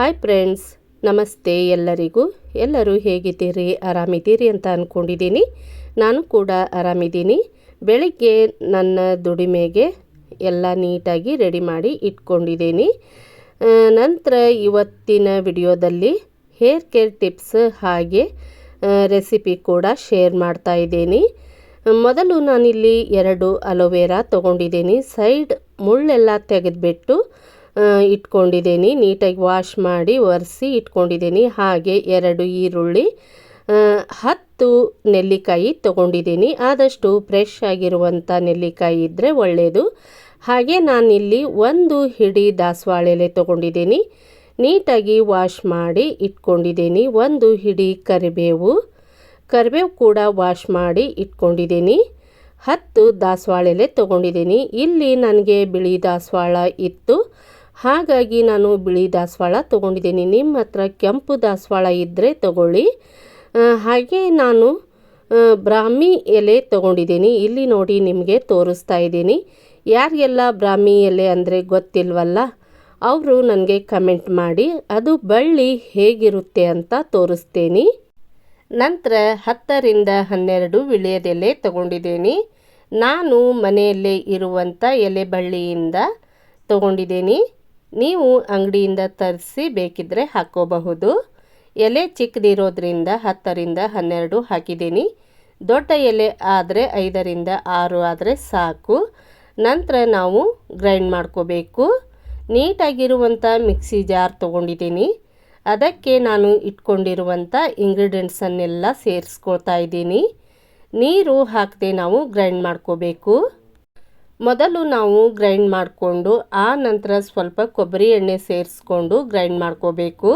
Hi friends, ನಮಸ್ತೆ ಎಲ್ಲರಿಗೂ. ಎಲ್ಲರೂ ಹೇಗಿದ್ದೀರಿ? ಆರಾಮಿದ್ದೀರಿ ಅಂತ ಅಂದ್ಕೊಂಡಿದ್ದೀನಿ ನಾನು ಕೂಡ ಆರಾಮಿದ್ದೀನಿ. ಬೆಳಿಗ್ಗೆ ನನ್ನ ದುಡಿಮೆಗೆ ಎಲ್ಲ ನೀಟಾಗಿ ರೆಡಿ ಮಾಡಿ ಇಟ್ಕೊಂಡಿದ್ದೀನಿ. ನಂತರ ಇವತ್ತಿನ ವಿಡಿಯೋದಲ್ಲಿ ಹೇರ್ ಕೇರ್ ಟಿಪ್ಸ್ ಹಾಗೆ ರೆಸಿಪಿ ಕೂಡ ಶೇರ್ ಮಾಡ್ತಾ ಇದ್ದೀನಿ. ಮೊದಲು ನಾನಿಲ್ಲಿ ಎರಡು ಅಲೋವೆರಾ ತೊಗೊಂಡಿದ್ದೀನಿ. ಸೈಡ್ ಮುಳ್ಳೆಲ್ಲ ತೆಗೆದುಬಿಟ್ಟು ಇಟ್ಕೊಂಡಿದ್ದೀನಿ. ನೀಟಾಗಿ ವಾಶ್ ಮಾಡಿ, ಒರೆಸಿ ಇಟ್ಕೊಂಡಿದ್ದೀನಿ. ಹಾಗೆ ಎರಡು ಈರುಳ್ಳಿ ಹತ್ತು ನೆಲ್ಲಿಕಾಯಿ ತೊಗೊಂಡಿದ್ದೀನಿ. ಆದಷ್ಟು ಫ್ರೆಶ್ ಆಗಿರುವಂಥ ನೆಲ್ಲಿಕಾಯಿ ಇದ್ದರೆ ಒಳ್ಳೆಯದು ಹಾಗೆ ನಾನಿಲ್ಲಿ ಒಂದು ಹಿಡಿ ದಾಸವಾಳ ಎಲೆ ತೊಗೊಂಡಿದ್ದೀನಿ. ನೀಟಾಗಿ ವಾಶ್ ಮಾಡಿ ಇಟ್ಕೊಂಡಿದ್ದೀನಿ. ಒಂದು ಹಿಡಿ ಕರಿಬೇವು. ಕರಿಬೇವು ಕೂಡ ವಾಶ್ ಮಾಡಿ ಇಟ್ಕೊಂಡಿದ್ದೀನಿ. ಹತ್ತು ದಾಸವಾಳ ಎಲೆ ತೊಗೊಂಡಿದ್ದೀನಿ. ಇಲ್ಲಿ ನನಗೆ ಬಿಳಿ ದಾಸವಾಳ ಇತ್ತು. ಹಾಗಾಗಿ ನಾನು ಬಿಳಿ ದಾಸವಾಳ ತೊಗೊಂಡಿದ್ದೀನಿ. ನಿಮ್ಮ ಹತ್ರ ಕೆಂಪು ದಾಸವಾಳ ಇದ್ದರೆ ತಗೊಳ್ಳಿ. ಹಾಗೆ ನಾನು ಬ್ರಾಹ್ಮಿ ಎಲೆ ತೊಗೊಂಡಿದ್ದೀನಿ. ಇಲ್ಲಿ ನೋಡಿ ನಿಮಗೆ ತೋರಿಸ್ತಾ ಇದ್ದೀನಿ. ಯಾರಿಗೆಲ್ಲ ಬ್ರಾಹ್ಮಿ ಎಲೆ ಅಂದರೆ ಗೊತ್ತಿಲ್ವಲ್ಲ, ಅವರು ನನಗೆ ಕಮೆಂಟ್ ಮಾಡಿ, ಅದು ಬಳ್ಳಿ ಹೇಗಿರುತ್ತೆ ಅಂತ ತೋರಿಸ್ತೀನಿ. ನಂತರ ಹತ್ತರಿಂದ ಹನ್ನೆರಡು ವಿಳೆಯದೆಲೆ ತಗೊಂಡಿದ್ದೀನಿ. ನಾನು ಮನೆಯಲ್ಲೇ ಇರುವಂಥ ಎಲೆ ಬಳ್ಳಿಯಿಂದ ತಗೊಂಡಿದ್ದೀನಿ. ನೀವು ಅಂಗಡಿಯಿಂದ ತರಿಸಿ ಬೇಕಿದ್ದರೆ ಹಾಕ್ಕೋಬಹುದು ಎಲೆ ಚಿಕ್ಕದಿರೋದ್ರಿಂದ ಹತ್ತರಿಂದ ಹನ್ನೆರಡು ಹಾಕಿದ್ದೀನಿ. ದೊಡ್ಡ ಎಲೆ ಆದರೆ ಐದರಿಂದ ಆರು ಆದರೆ ಸಾಕು. ನಂತರ ನಾವು ಗ್ರೈಂಡ್ ಮಾಡ್ಕೋಬೇಕು. ನೀಟಾಗಿರುವಂಥ ಮಿಕ್ಸಿ ಜಾರ್ ತೊಗೊಂಡಿದ್ದೀನಿ. ಅದಕ್ಕೆ ನಾನು ಇಟ್ಕೊಂಡಿರುವಂಥ ಇಂಗ್ರೀಡಿಯೆಂಟ್ಸನ್ನೆಲ್ಲ ಸೇರಿಸ್ಕೊಳ್ತಾ ಇದ್ದೀನಿ. ನೀರು ಹಾಕದೆ ನಾವು ಗ್ರೈಂಡ್ ಮಾಡ್ಕೋಬೇಕು. ಮೊದಲು ನಾವು ಗ್ರೈಂಡ್ ಮಾಡಿಕೊಂಡು, ಆ ನಂತರ ಸ್ವಲ್ಪ ಕೊಬ್ಬರಿ ಎಣ್ಣೆ ಸೇರಿಸ್ಕೊಂಡು ಗ್ರೈಂಡ್ ಮಾಡ್ಕೋಬೇಕು.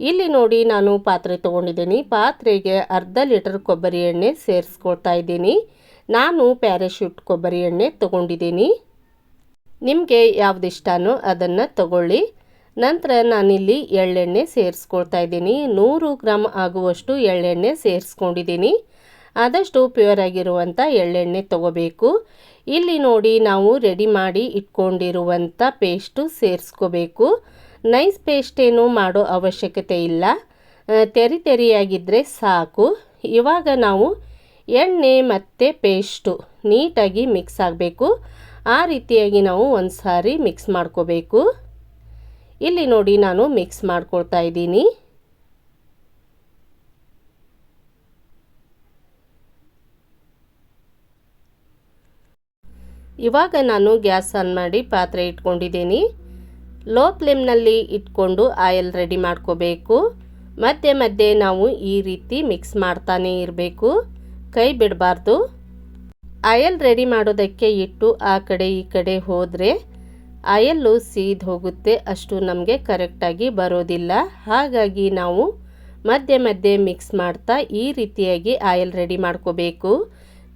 ಇಲ್ಲಿ ನೋಡಿ ನಾನು ಪಾತ್ರೆ ತೊಗೊಂಡಿದ್ದೀನಿ. ಪಾತ್ರೆಗೆ ಅರ್ಧ ಲೀಟರ್ ಕೊಬ್ಬರಿ ಎಣ್ಣೆ ಸೇರಿಸ್ಕೊಳ್ತಾ ಇದ್ದೀನಿ. ನಾನು ಪ್ಯಾರಾಶೂಟ್ ಕೊಬ್ಬರಿ ಎಣ್ಣೆ ತೊಗೊಂಡಿದ್ದೀನಿ. ನಿಮಗೆ ಯಾವುದಿಷ್ಟನೋ ಅದನ್ನು ತಗೊಳ್ಳಿ. ನಂತರ ನಾನಿಲ್ಲಿ ಎಳ್ಳೆಣ್ಣೆ ಸೇರಿಸ್ಕೊಳ್ತಾ ಇದ್ದೀನಿ. ನೂರು ಗ್ರಾಮ್ ಆಗುವಷ್ಟು ಎಳ್ಳೆಣ್ಣೆ ಸೇರಿಸ್ಕೊಂಡಿದ್ದೀನಿ. ಆದಷ್ಟು ಪ್ಯೂರ್ ಆಗಿರುವಂಥ ಎಳ್ಳೆಣ್ಣೆ ತಗೋಬೇಕು. ಇಲ್ಲಿ ನೋಡಿ ನಾವು ರೆಡಿ ಮಾಡಿ ಇಟ್ಕೊಂಡಿರುವಂಥ ಪೇಸ್ಟು ಸೇರಿಸ್ಕೋಬೇಕು. ನೈಸ್ ಪೇಸ್ಟ್ ಏನು ಮಾಡೋ ಅವಶ್ಯಕತೆ ಇಲ್ಲ. ತೆರಿ ತೆರಿಯಾಗಿದ್ದರೆ ಸಾಕು. ಇವಾಗ ನಾವು ಎಣ್ಣೆ ಮತ್ತು ಪೇಸ್ಟು ನೀಟಾಗಿ ಮಿಕ್ಸ್ ಆಗಬೇಕು. ಆ ರೀತಿಯಾಗಿ ನಾವು ಒಂದು ಸಾರಿ ಮಿಕ್ಸ್ ಮಾಡ್ಕೋಬೇಕು. ಇಲ್ಲಿ ನೋಡಿ ನಾನು ಮಿಕ್ಸ್ ಮಾಡ್ಕೊಳ್ತಾ ಇದ್ದೀನಿ. ಇವಾಗ ನಾನು ಗ್ಯಾಸ್ ಆನ್ ಮಾಡಿ ಪಾತ್ರೆ ಇಟ್ಕೊಂಡಿದ್ದೀನಿ. ಲೋ ಫ್ಲೇಮ್ನಲ್ಲಿ ಇಟ್ಕೊಂಡು ಆಯಿಲ್ ರೆಡಿ ಮಾಡ್ಕೋಬೇಕು. ಮಧ್ಯೆ ಮಧ್ಯೆ ನಾವು ಈ ರೀತಿ ಮಿಕ್ಸ್ ಮಾಡ್ತಾನೇ ಇರಬೇಕು. ಕೈ ಬಿಡಬಾರ್ದು. ಆಯಲ್ ರೆಡಿ ಮಾಡೋದಕ್ಕೆ ಇಟ್ಟು ಆ ಕಡೆ ಈ ಕಡೆ ಹೋದರೆ ಆಯಲ್ಲು ಸೀದ್ ಹೋಗುತ್ತೆ. ಅಷ್ಟು ನಮಗೆ ಕರೆಕ್ಟಾಗಿ ಬರೋದಿಲ್ಲ. ಹಾಗಾಗಿ ನಾವು ಮಧ್ಯೆ ಮಧ್ಯೆ ಮಿಕ್ಸ್ ಮಾಡ್ತಾ ಈ ರೀತಿಯಾಗಿ ಆಯಲ್ ರೆಡಿ ಮಾಡ್ಕೋಬೇಕು.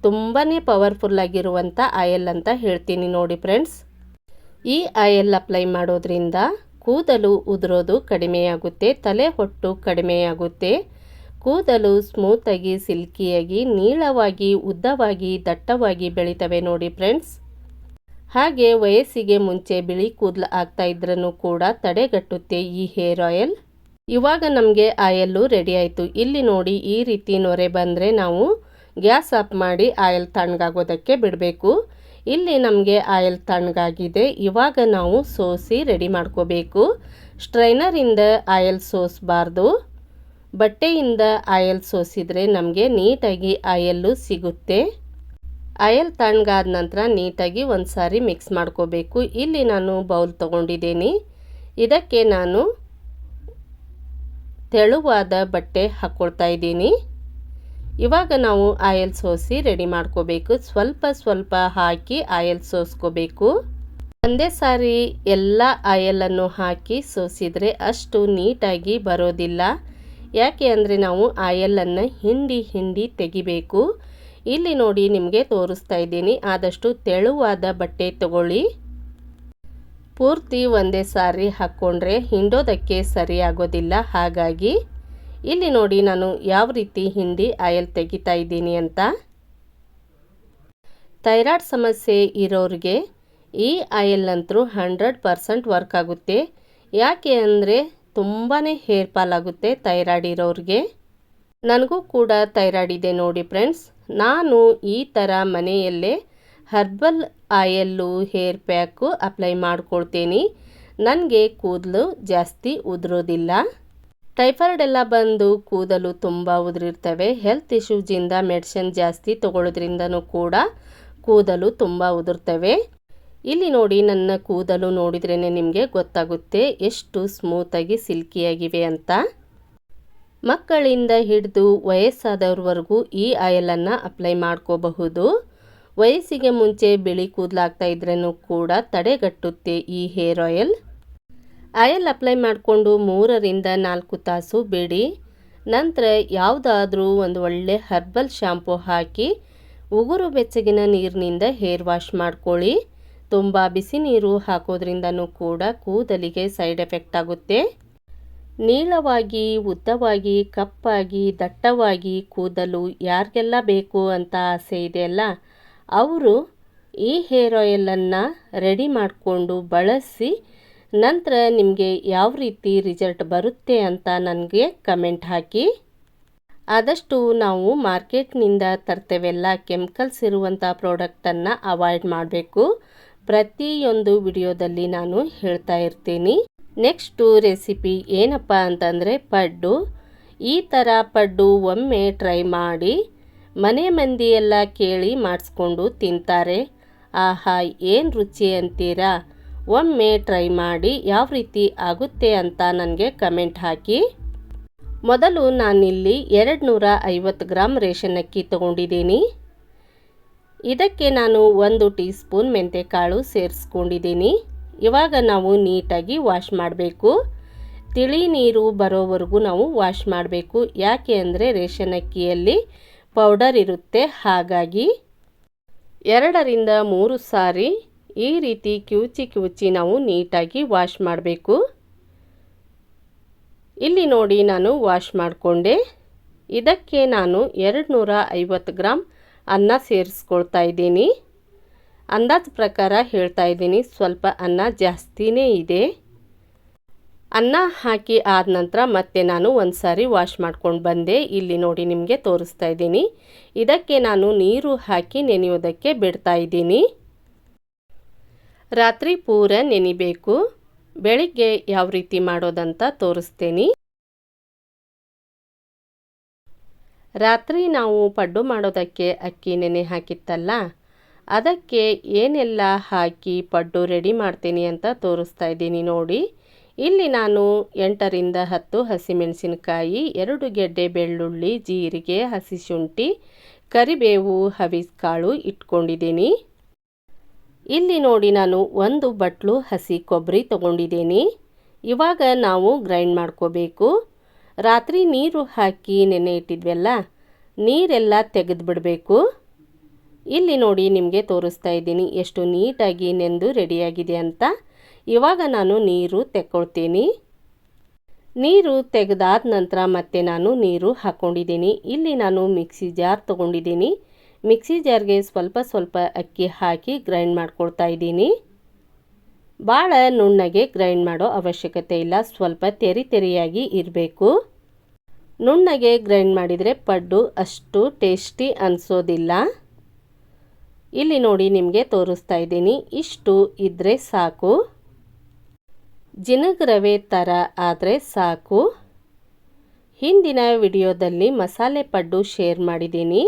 ತುಂಬಾ ಪವರ್ಫುಲ್ ಆಗಿರುವಂಥ ಆಯಲ್ ಅಂತ ಹೇಳ್ತೀನಿ ನೋಡಿ ಫ್ರೆಂಡ್ಸ್ ಈ ಆಯಲ್ ಅಪ್ಲೈ ಮಾಡೋದ್ರಿಂದ ಕೂದಲು ಉದುರೋದು ಕಡಿಮೆಯಾಗುತ್ತೆ ತಲೆ ಹೊಟ್ಟು ಕಡಿಮೆಯಾಗುತ್ತೆ ಕೂದಲು ಸ್ಮೂತಾಗಿ ಸಿಲ್ಕಿಯಾಗಿ ನೀಳವಾಗಿ, ಉದ್ದವಾಗಿ, ದಟ್ಟವಾಗಿ ಬೆಳಿತವೆ ನೋಡಿ ಫ್ರೆಂಡ್ಸ್ ಹಾಗೆ ವಯಸ್ಸಿಗೆ ಮುಂಚೆ ಬಿಳಿ ಕೂದಲು ಆಗ್ತಾ ಇದ್ರೂ ಕೂಡ ತಡೆಗಟ್ಟುತ್ತೆ ಈ ಹೇರ್ ಆಯಿಲ್ ಇವಾಗ ನಮಗೆ ಆಯಲ್ಲು ರೆಡಿ ಆಯಿತು. ಇಲ್ಲಿ ನೋಡಿ ಈ ರೀತಿ ನೊರೆ ಬಂದರೆ ನಾವು ಗ್ಯಾಸ್ ಆಫ್ ಮಾಡಿ ಆಯಿಲ್ ತಣ್ಣಗಾಗೋದಕ್ಕೆ ಬಿಡಬೇಕು. ಇಲ್ಲಿ ನಮಗೆ ಆಯಿಲ್ ತಣ್ಣಗಾಗಿದೆ. ಇವಾಗ ನಾವು ಸೋಸಿ ರೆಡಿ ಮಾಡ್ಕೋಬೇಕು. ಸ್ಟ್ರೈನರಿಂದ ಆಯಿಲ್ ಸೋಸಬಾರ್ದು. ಬಟ್ಟೆಯಿಂದ ಆಯಿಲ್ ಸೋಸಿದರೆ ನಮಗೆ ನೀಟಾಗಿ ಆಯಲ್ಲು ಸಿಗುತ್ತೆ. ಆಯಲ್ ತಣ್ಣಗಾದ ನಂತರ ನೀಟಾಗಿ ಒಂದು ಸಾರಿ ಮಿಕ್ಸ್ ಮಾಡ್ಕೋಬೇಕು. ಇಲ್ಲಿ ನಾನು ಬೌಲ್ ತೊಗೊಂಡಿದ್ದೀನಿ. ಇದಕ್ಕೆ ನಾನು ತೆಳುವಾದ ಬಟ್ಟೆ ಹಾಕ್ಕೊಳ್ತಾ ಇದ್ದೀನಿ. ಇವಾಗ ನಾವು ಆಯಲ್ ಸೋಸಿ ರೆಡಿ ಮಾಡ್ಕೋಬೇಕು. ಸ್ವಲ್ಪ ಸ್ವಲ್ಪ ಹಾಕಿ ಆಯಲ್ ಸೋಸ್ಕೋಬೇಕು. ಒಂದೇ ಸಾರಿ ಎಲ್ಲ ಆಯಲನ್ನು ಹಾಕಿ ಸೋಸಿದರೆ ಅಷ್ಟು ನೀಟಾಗಿ ಬರೋದಿಲ್ಲ. ಯಾಕೆ ಅಂದರೆ ನಾವು ಆಯಲನ್ನು ಹಿಂಡಿ ಹಿಂಡಿ ತೆಗಿಬೇಕು. ಇಲ್ಲಿ ನೋಡಿ ನಿಮಗೆ ತೋರಿಸ್ತಾ ಇದ್ದೀನಿ. ಆದಷ್ಟು ತೆಳುವಾದ ಬಟ್ಟೆ ತಗೊಳ್ಳಿ. ಪೂರ್ತಿ ಒಂದೇ ಸಾರಿ ಹಾಕ್ಕೊಂಡ್ರೆ ಹಿಂಡೋದಕ್ಕೆ ಸರಿಯಾಗೋದಿಲ್ಲ. ಹಾಗಾಗಿ ಇಲ್ಲಿ ನೋಡಿ ನಾನು ಯಾವ ರೀತಿ ಹಿಂಡಿ ಆಯಲ್ ತೆಗಿತಾ ಇದ್ದೀನಿ ಅಂತ. ಥೈರಾಯ್ಡ್ ಸಮಸ್ಯೆ ಇರೋರಿಗೆ ಈ ಆಯಲ್ ಅಂತರೂ ಹಂಡ್ರೆಡ್ ಪರ್ಸೆಂಟ್ ವರ್ಕ್ ಆಗುತ್ತೆ. ಯಾಕೆ ಅಂದರೆ ತುಂಬಾ ಹೇರ್ ಫಾಲ್ ಆಗುತ್ತೆ ಥೈರಾಯ್ಡ್ ಇರೋರಿಗೆ. ನನಗೂ ಕೂಡ ಥೈರಾಯ್ಡ್ ಇದೆ ನೋಡಿ ಫ್ರೆಂಡ್ಸ್. ನಾನು ಈ ಥರ ಮನೆಯಲ್ಲೇ herbal oil hair pack apply ಮಾಡ್ಕೊಳ್ತೀನಿ. ನನಗೆ ಕೂದಲು ಜಾಸ್ತಿ ಉದುರೋದಿಲ್ಲ. ಟೈಫಾಯ್ಡ್ ಎಲ್ಲ ಬಂದು ಕೂದಲು ತುಂಬ ಉದುರಿರ್ತವೆ. ಹೆಲ್ತ್ ಇಶ್ಯೂಸಿಂದ ಮೆಡಿಸಿನ್ ಜಾಸ್ತಿ ತಗೊಳ್ಳೋದ್ರಿಂದನೂ ಕೂಡ ಕೂದಲು ತುಂಬ ಉದುರ್ತವೆ. ಇಲ್ಲಿ ನೋಡಿ ನನ್ನ ಕೂದಲು ನೋಡಿದ್ರೇ ನಿಮಗೆ ಗೊತ್ತಾಗುತ್ತೆ. ಎಷ್ಟು ಸ್ಮೂತಾಗಿ, ಸಿಲ್ಕಿಯಾಗಿವೆ ಅಂತ. ಮಕ್ಕಳಿಂದ ಹಿಡಿದು ವಯಸ್ಸಾದವ್ರವರೆಗೂ ಈ ಆಯಲನ್ನು ಅಪ್ಲೈ ಮಾಡ್ಕೋಬಹುದು. ವಯಸ್ಸಿಗೆ ಮುಂಚೆ ಬಿಳಿ ಕೂದಲಾಗ್ತಾ ಇದ್ರೂ ಕೂಡ ತಡೆಗಟ್ಟುತ್ತೆ ಈ ಹೇರ್ ಆಯಿಲ್. ಆಯಿಲ್ ಅಪ್ಲೈ ಮಾಡಿಕೊಂಡು ಮೂರರಿಂದ ನಾಲ್ಕು ತಾಸು ಬಿಡಿ. ನಂತರ ಯಾವುದಾದ್ರೂ ಒಂದು ಒಳ್ಳೆ ಹರ್ಬಲ್ ಶ್ಯಾಂಪು ಹಾಕಿ ಉಗುರು ಬೆಚ್ಚಗಿನ ನೀರಿನಿಂದ ಹೇರ್ ವಾಶ್ ಮಾಡ್ಕೊಳ್ಳಿ. ತುಂಬ ಬಿಸಿ ನೀರು ಹಾಕೋದ್ರಿಂದನೂ ಕೂಡ ಕೂದಲಿಗೆ ಸೈಡ್ ಎಫೆಕ್ಟ್ ಆಗುತ್ತೆ. ನೀಳವಾಗಿ, ಉದ್ದವಾಗಿ, ಕಪ್ಪಾಗಿ, ದಟ್ಟವಾಗಿ ಕೂದಲು ಯಾರಿಗೆಲ್ಲ ಬೇಕು ಅಂತ ಆಸೆ ಇದೆಯಲ್ಲ ಅವರು ಈ ಹೇರ್ ಆಯಿಲನ್ನು ರೆಡಿ ಮಾಡಿಕೊಂಡು ಬಳಸಿ ನಂತರ ನಿಮಗೆ ಯಾವ ರೀತಿ ರಿಸಲ್ಟ್ ಬರುತ್ತೆ ಅಂತ ನನಗೆ ಕಮೆಂಟ್ ಹಾಕಿ. ಆದಷ್ಟು ನಾವು ಮಾರ್ಕೆಟ್ನಿಂದ ತರ್ತೇವೆಲ್ಲ ಕೆಮಿಕಲ್ಸ್ ಇರುವಂಥ ಪ್ರಾಡಕ್ಟನ್ನು ಅವಾಯ್ಡ್ ಮಾಡಬೇಕು. ಪ್ರತಿಯೊಂದು ವಿಡಿಯೋದಲ್ಲಿ ನಾನು ಹೇಳ್ತಾ ಇರ್ತೀನಿ. ನೆಕ್ಸ್ಟು ರೆಸಿಪಿ ಏನಪ್ಪ ಅಂತಂದರೆ ಪಡ್ಡು. ಈ ಥರ ಪಡ್ಡು ಒಮ್ಮೆ ಟ್ರೈ ಮಾಡಿ ಮನೆ ಮಂದಿ ಎಲ್ಲ ಕೇಳಿ ಮಾಡಿಸ್ಕೊಂಡು ತಿಂತಾರೆ. ಆಹಾ, ಏನು ರುಚಿ ಅಂತೀರಾ? ಒಮ್ಮೆ ಟ್ರೈ ಮಾಡಿ ಯಾವ ರೀತಿ ಆಗುತ್ತೆ ಅಂತ ನನಗೆ ಕಮೆಂಟ್ ಹಾಕಿ. ಮೊದಲು ನಾನಿಲ್ಲಿ ಎರಡು ನೂರ ಐವತ್ತು ಗ್ರಾಮ್ ರೇಷನ್ ಅಕ್ಕಿ ತಗೊಂಡಿದ್ದೀನಿ. ಇದಕ್ಕೆ ನಾನು ಒಂದು ಟೀ ಸ್ಪೂನ್ ಮೆಂತೆಕಾಳು ಸೇರಿಸ್ಕೊಂಡಿದ್ದೀನಿ. ಇವಾಗ ನಾವು ನೀಟಾಗಿ ವಾಶ್ ಮಾಡಬೇಕು. ತಿಳಿ ನೀರು ಬರೋವರೆಗೂ ನಾವು ವಾಶ್ ಮಾಡಬೇಕು. ಯಾಕೆ ಅಂದರೆ ರೇಷನ್ ಅಕ್ಕಿಯಲ್ಲಿ ಪೌಡರ್ ಇರುತ್ತೆ. ಹಾಗಾಗಿ ಎರಡರಿಂದ ಮೂರು ಸಾರಿ ಈ ರೀತಿ ಕಿವುಚಿ ಕಿವುಚಿ ನಾವು ನೀಟಾಗಿ ವಾಶ್ ಮಾಡಬೇಕು. ಇಲ್ಲಿ ನೋಡಿ ನಾನು ವಾಶ್ ಮಾಡಿಕೊಂಡೆ. ಇದಕ್ಕೆ ನಾನು ಎರಡು ನೂರ ಐವತ್ತು ಗ್ರಾಮ್ ಅನ್ನ ಸೇರಿಸ್ಕೊಳ್ತಾ ಇದ್ದೀನಿ. ಅಂದಾಜು ಪ್ರಕಾರ ಹೇಳ್ತಾ ಇದ್ದೀನಿ, ಸ್ವಲ್ಪ ಅನ್ನ ಜಾಸ್ತಿನೇ ಇದೆ. ಅನ್ನ ಹಾಕಿ ಆದ ನಂತರ ಮತ್ತೆ ನಾನು ಒಂದು ಸಾರಿ ವಾಶ್ ಮಾಡ್ಕೊಂಡು ಬಂದೆ. ಇಲ್ಲಿ ನೋಡಿ ನಿಮಗೆ ತೋರಿಸ್ತಾ ಇದ್ದೀನಿ. ಇದಕ್ಕೆ ನಾನು ನೀರು ಹಾಕಿ ನೆನೆಯೋದಕ್ಕೆ ಬಿಡ್ತಾ ಇದ್ದೀನಿ. ರಾತ್ರಿ ಪೂರ ನೆನಿಬೇಕು. ಬೆಳಿಗ್ಗೆ ಯಾವ ರೀತಿ ಮಾಡೋದಂತ ತೋರಿಸ್ತೀನಿ. ರಾತ್ರಿ ನಾವು ಪಡ್ಡು ಮಾಡೋದಕ್ಕೆ ಅಕ್ಕಿ ನೆನೆ ಹಾಕಿತ್ತಲ್ಲ, ಅದಕ್ಕೆ ಏನೆಲ್ಲ ಹಾಕಿ ಪಡ್ಡು ರೆಡಿ ಮಾಡ್ತೀನಿ ಅಂತ ತೋರಿಸ್ತಾ ಇದ್ದೀನಿ ನೋಡಿ. ಇಲ್ಲಿ ನಾನು ಎಂಟರಿಂದ ಹತ್ತು ಹಸಿಮೆಣಸಿನಕಾಯಿ, ಎರಡು ಗೆಡ್ಡೆ ಬೆಳ್ಳುಳ್ಳಿ, ಜೀರಿಗೆ, ಹಸಿ ಶುಂಠಿ, ಕರಿಬೇವು ಕಾಳು ಇಟ್ಕೊಂಡಿದ್ದೀನಿ. ಇಲ್ಲಿ ನೋಡಿ ನಾನು ಒಂದು ಬಟ್ಲು ಹಸಿ ಕೊಬ್ಬರಿ ತಗೊಂಡಿದ್ದೀನಿ. ಇವಾಗ ನಾವು ಗ್ರೈಂಡ್ ಮಾಡ್ಕೋಬೇಕು. ರಾತ್ರಿ ನೀರು ಹಾಕಿ ನೆನೆ ಇಟ್ಟಿದ್ವಲ್ಲ, ನೀರೆಲ್ಲ ತೆಗೆದು ಬಿಡಬೇಕು. ಇಲ್ಲಿ ನೋಡಿ ನಿಮಗೆ ತೋರಿಸ್ತಾ ಇದ್ದೀನಿ ಎಷ್ಟು ನೀಟಾಗಿ ನೆಂದು ರೆಡಿಯಾಗಿದೆ ಅಂತ. ಇವಾಗ ನಾನು ನೀರು ತೆಕ್ಕೊಳ್ತೀನಿ. ನೀರು ತೆಗೆದಾದ ನಂತರ ಮತ್ತೆ ನಾನು ನೀರು ಹಾಕ್ಕೊಂಡಿದ್ದೀನಿ ಇಲ್ಲಿ ನಾನು ಮಿಕ್ಸಿ ಜಾರ್ ತೊಗೊಂಡಿದ್ದೀನಿ. ಮಿಕ್ಸಿ ಜಾರ್ಗೆ ಸ್ವಲ್ಪ ಸ್ವಲ್ಪ ಅಕ್ಕಿ ಹಾಕಿ ಗ್ರೈಂಡ್ ಮಾಡ್ಕೊಳ್ತಾ ಇದ್ದೀನಿ. ಭಾಳ ನುಣ್ಣಗೆ ಗ್ರೈಂಡ್ ಮಾಡೋ ಅವಶ್ಯಕತೆ ಇಲ್ಲ, ಸ್ವಲ್ಪ ತೆರಿ ತೆರಿಯಾಗಿ ಇರಬೇಕು. ನುಣ್ಣಗೆ ಗ್ರೈಂಡ್ ಮಾಡಿದರೆ ಪಡ್ಡು ಅಷ್ಟು ಟೇಸ್ಟಿ ಅನಿಸೋದಿಲ್ಲ. ಇಲ್ಲಿ ನೋಡಿ ನಿಮಗೆ ತೋರಿಸ್ತಾ ಇದ್ದೀನಿ, ಇಷ್ಟು ಇದ್ದರೆ ಸಾಕು. ಜಿನಗ್ ರವೆ ಥರ ಆದರೆ ಸಾಕು. ಹಿಂದಿನ ವಿಡಿಯೋದಲ್ಲಿ ಮಸಾಲೆ ಪಡ್ಡು ಶೇರ್ ಮಾಡಿದ್ದೀನಿ.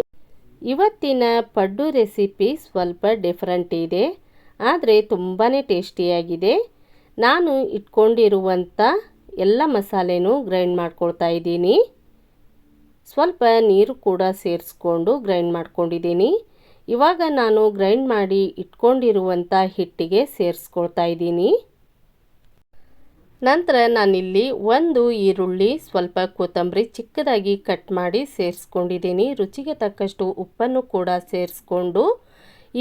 ಇವತ್ತಿನ ಪಡ್ಡು ರೆಸಿಪಿ ಸ್ವಲ್ಪ ಡಿಫ್ರೆಂಟ್ ಇದೆ, ಆದರೆ ತುಂಬಾ ಟೇಸ್ಟಿಯಾಗಿದೆ. ನಾನು ಇಟ್ಕೊಂಡಿರುವಂಥ ಎಲ್ಲ ಮಸಾಲೆನೂ ಗ್ರೈಂಡ್ ಮಾಡ್ಕೊಳ್ತಾ ಇದ್ದೀನಿ. ಸ್ವಲ್ಪ ನೀರು ಕೂಡ ಸೇರಿಸ್ಕೊಂಡು ಗ್ರೈಂಡ್ ಮಾಡ್ಕೊಂಡಿದ್ದೀನಿ. ಇವಾಗ ನಾನು ಗ್ರೈಂಡ್ ಮಾಡಿ ಇಟ್ಕೊಂಡಿರುವಂಥ ಹಿಟ್ಟಿಗೆ ಸೇರಿಸ್ಕೊಳ್ತಾ ಇದ್ದೀನಿ. ನಂತರ ನಾನಿಲ್ಲಿ ಒಂದು ಈರುಳ್ಳಿ, ಸ್ವಲ್ಪ ಕೊತ್ತಂಬರಿ ಚಿಕ್ಕದಾಗಿ ಕಟ್ ಮಾಡಿ ಸೇರಿಸ್ಕೊಂಡಿದ್ದೀನಿ. ರುಚಿಗೆ ತಕ್ಕಷ್ಟು ಉಪ್ಪನ್ನು ಕೂಡ ಸೇರಿಸ್ಕೊಂಡು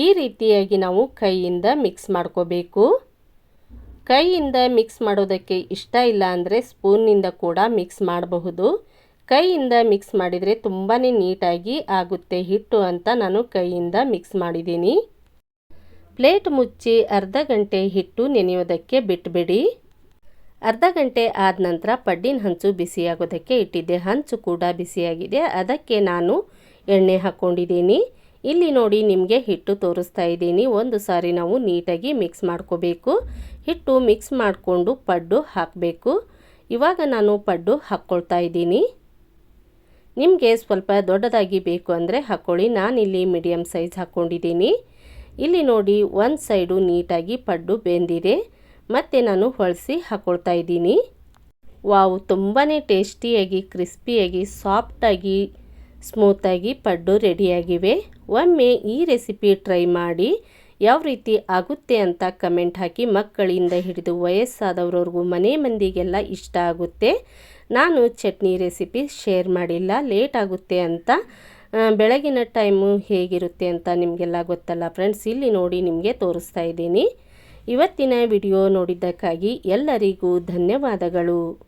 ಈ ರೀತಿಯಾಗಿ ನಾವು ಕೈಯಿಂದ ಮಿಕ್ಸ್ ಮಾಡ್ಕೋಬೇಕು. ಕೈಯಿಂದ ಮಿಕ್ಸ್ ಮಾಡೋದಕ್ಕೆ ಇಷ್ಟ ಇಲ್ಲ ಅಂದರೆ ಸ್ಪೂನ್ನಿಂದ ಕೂಡ ಮಿಕ್ಸ್ ಮಾಡಬಹುದು. ಕೈಯಿಂದ ಮಿಕ್ಸ್ ಮಾಡಿದರೆ ತುಂಬಾ ನೀಟಾಗಿ ಆಗುತ್ತೆ ಹಿಟ್ಟು ಅಂತ ನಾನು ಕೈಯಿಂದ ಮಿಕ್ಸ್ ಮಾಡಿದ್ದೀನಿ. ಪ್ಲೇಟ್ ಮುಚ್ಚಿ ಅರ್ಧ ಗಂಟೆ ಹಿಟ್ಟು ನೆನೆಯೋದಕ್ಕೆ ಬಿಟ್ಬಿಡಿ. ಅರ್ಧ ಗಂಟೆ ಆದ ನಂತರ ಪಡ್ಡಿನ ಹಂಚು ಬಿಸಿಯಾಗೋದಕ್ಕೆ ಇಟ್ಟಿದ್ದೆ. ಹಂಚು ಕೂಡ ಬಿಸಿಯಾಗಿದೆ. ಅದಕ್ಕೆ ನಾನು ಎಣ್ಣೆ ಹಾಕ್ಕೊಂಡಿದ್ದೀನಿ ಇಲ್ಲಿ ನೋಡಿ ನಿಮಗೆ ಹಿಟ್ಟು ತೋರಿಸ್ತಾ ಇದ್ದೀನಿ. ಒಂದು ಸಾರಿ ನಾವು ನೀಟಾಗಿ ಮಿಕ್ಸ್ ಮಾಡ್ಕೋಬೇಕು. ಹಿಟ್ಟು ಮಿಕ್ಸ್ ಮಾಡಿಕೊಂಡು ಪಡ್ಡು ಹಾಕಬೇಕು. ಇವಾಗ ನಾನು ಪಡ್ಡು ಹಾಕ್ಕೊಳ್ತಾ ಇದ್ದೀನಿ. ನಿಮಗೆ ಸ್ವಲ್ಪ ದೊಡ್ಡದಾಗಿ ಬೇಕು ಅಂದರೆ ಹಾಕ್ಕೊಳ್ಳಿ. ನಾನಿಲ್ಲಿ ಮೀಡಿಯಮ್ ಸೈಜ್ ಹಾಕ್ಕೊಂಡಿದ್ದೀನಿ. ಇಲ್ಲಿ ನೋಡಿ ಒಂದು ಸೈಡು ನೀಟಾಗಿ ಪಡ್ಡು ಬೆಂದಿದೆ. ಮತ್ತು ನಾನು ಹೊಳಸಿ ಹಾಕ್ಕೊಳ್ತಾ ಇದ್ದೀನಿ. ವಾವ್ ತುಂಬಾ ಟೇಸ್ಟಿಯಾಗಿ, ಕ್ರಿಸ್ಪಿಯಾಗಿ, ಸಾಫ್ಟಾಗಿ, ಸ್ಮೂತಾಗಿ ಪಡ್ಡು ರೆಡಿಯಾಗಿವೆ. ಒಮ್ಮೆ ಈ ರೆಸಿಪಿ ಟ್ರೈ ಮಾಡಿ, ಯಾವ ರೀತಿ ಆಗುತ್ತೆ ಅಂತ ಕಮೆಂಟ್ ಹಾಕಿ ಮಕ್ಕಳಿಂದ ಹಿಡಿದು ವಯಸ್ಸಾದವ್ರವ್ರಿಗೂ ಮನೆ ಮಂದಿಗೆಲ್ಲ ಇಷ್ಟ ಆಗುತ್ತೆ. ನಾನು ಚಟ್ನಿ ರೆಸಿಪಿ ಶೇರ್ ಮಾಡಿಲ್ಲ, ಲೇಟ್ ಆಗುತ್ತೆ ಅಂತ. ಬೆಳಗಿನ ಟೈಮು ಹೇಗಿರುತ್ತೆ ಅಂತ ನಿಮಗೆಲ್ಲ ಗೊತ್ತಲ್ಲ ಫ್ರೆಂಡ್ಸ್, ಇಲ್ಲಿ ನೋಡಿ ನಿಮಗೆ ತೋರಿಸ್ತಾ ಇದ್ದೀನಿ. ಇವತ್ತಿನ ವಿಡಿಯೋ ನೋಡಿದ್ದಕ್ಕಾಗಿ ಎಲ್ಲರಿಗೂ ಧನ್ಯವಾದಗಳು.